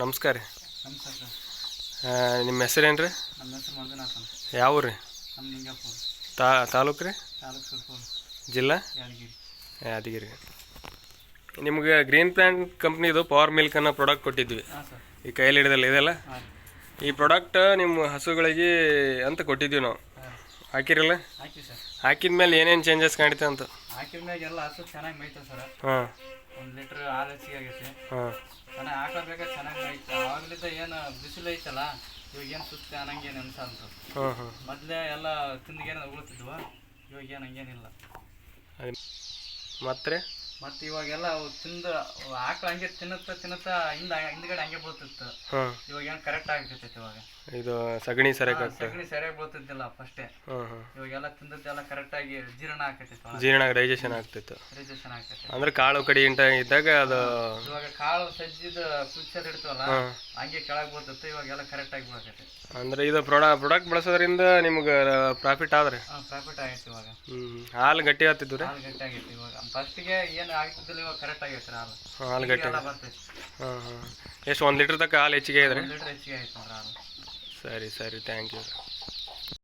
ನಮಸ್ಕಾರ ರೀ. ನಮಸ್ಕಾರ ಸರ್. ನಿಮ್ಮ ಹೆಸರೇನು ರೀ ನಮ್ಮ ಹೆಸರು ಮಂಜುನಾಥ್ ಅಂತ. ಯಾವ ರೀ ನಮ್ಮ ತಾ ತಾಲೂಕು ರೀ? ತಾಲೂಕು ಸುರ್ಪುರ. ಜಿಲ್ಲಾ? ಯಾದಗಿರಿ. ಯಾದಗಿರಿ. ನಿಮ್ಗೆ ಗ್ರೀನ್ ಪ್ಲಾಂಟ್ ಕಂಪ್ನಿದು ಪವರ್ ಮಿಲ್ಕ್ ಅನ್ನೋ ಪ್ರಾಡಕ್ಟ್ ಕೊಟ್ಟಿದ್ವಿ. ಹಾಂ ಸರ್. ಈ ಕೈಯಲ್ಲಿ ಹಿಡಿದಲ್ಲ ಇದೆಲ್ಲ? ಹಾಂ ಈ ಪ್ರಾಡಕ್ಟ್ ನಿಮ್ಮ ಹಸುಗಳಿಗೆ ಅಂತ ಕೊಟ್ಟಿದ್ವಿ ನಾವು. ಹಾಕಿರಲ್ಲ? ಹಾಕಿ ಸರ್. ಹಾಕಿದ ಮೇಲೆ ಏನೇನು ಚೇಂಜಸ್ ಕಾಣಿತೆ ಅಂತ? ಹಾಕಿದ ಮ್ಯಾಗ ಎಲ್ಲ ಹಸು ಚೆನ್ನಾಗಿ ಮೇಯ್ತದೆ ಸರ್. ಹಾಂ. ಒಂದು ಲೀಟ್ರ್ ಹಾಲು ಹೆಚ್ಚಿಗೆ ಆಗೈತೆ. ಹಾಂ. ಚೆನ್ನಾಗಿ ಹಾಕೋಬೇಕಾದ್ರೆ ಚೆನ್ನಾಗಿ ಮೇಯ್ತು ಆವಾಗಲಿದ್ದ ಏನು ಬಿಸಿಲು ಐತಲ್ಲ ಇವಾಗ ಏನು ಸುತ್ತ ಅನ್ನಂಗೇನು ಅನ್ಸ ಅಂತ. ಮೊದಲೇ ಎಲ್ಲ ತಿಂದಿಗೇನು ಉಗುಳ್ತಿದ್ವು ಇವಾಗ ಏನು ಹಂಗೇನಿಲ್ಲ ಮತ್ತೆ? ಮತ್ತು ಇವಾಗೆಲ್ಲ ಅವು ತಿಂದು ಆಕಳ ಹಂಗೆ ತಿನ್ನುತ್ತಾ ತಿನ್ನುತ್ತಾ ಹಿಂದ ಹಿಂದ್ಗಡೆ ಹಂಗೆ ಬೀಳ್ತಿತ್ತು. ಇವಾಗ ಏನು ಕರೆಕ್ಟ್ ಆಗ್ತೈತೆ ಇವಾಗ. ಇದು ಸಗಣಿ ಸರಿಯಾಗಿ ಸಗಣಿ ಸರಿಯಾಗಿ ಬೀಳ್ತಿದ್ದಿಲ್ಲ ಫಸ್ಟೇ ಇವಾಗೆಲ್ಲ ತಿಂದದ್ದೆಲ್ಲ ಕರೆಕ್ಟಾಗಿ ಜೀರ್ಣ ಆಕೈತಿ ಜೀರ್ಣ ಡೈಜೆಷನ್ ಆಗ್ತಿತ್ತು ಡೈಜೆಷನ್ ಆಕೈತಿ ಅಂದ್ರೆ ಕಾಳು ಕಡಿ ಇಂಟ ಇದ್ದಾಗ ಅದು ಇವಾಗ ಕಾಳು ಸಜ್ಜಿದ ಕುಚ್ಚರ್ ಇಡ್ತೀವಲ್ಲ ಹಂಗೆ ಕೆಳಗೆ ಬೀಳ್ತಿತ್ತು ಇವಾಗೆಲ್ಲ ಕರೆಕ್ಟಾಗಿ ಬೀಳ್ತೈತಿ ಅಂದ್ರೆ ಇದು ಪ್ರೊಡಾ ಪ್ರಾಡಕ್ಟ್ ಬಳಸೋದ್ರಿಂದ ನಿಮ್ಗೆ ಪ್ರಾಫಿಟ್ ಆದ್ರೆ. ಹಾಂ ಪ್ರಾಫಿಟ್ ಆಗೈತಿ ಇವಾಗ. ಹ್ಮ್ ಹಾಲು ಗಟ್ಟಿ ಆಗ್ತಿದ್ದು ರೀ. ಹಾಲು ಗಟ್ಟಿ ಆಗೈತಿ ಇವಾಗ. ಫಸ್ಟಿಗೆ ಏನು ಆಗ್ತಿದ್ದಿಲ್ಲ ಇವಾಗ ಕರೆಕ್ಟ್ ಆಗೈತಿ ಹಾಲು. ಹಾಲು ಗಟ್ಟಿ. ಎಲ್ಲ ಬರ್ತೈತಿ ಹಾಂ ಹಾಂ. ಎಷ್ಟು ಒಂದು ಲೀಟ್ರ್ ತಕ್ಕ ಹಾಲು ಹೆಚ್ಚಿಗೆ ಇದ್ರಿ ಲೀಟ್ರ್ ಹೆಚ್ಚಿಗೆ ಆಯ್ತು ನೋಡ್ರಿ ಹಾಲು. ಸರಿ ಸರಿ. Thank you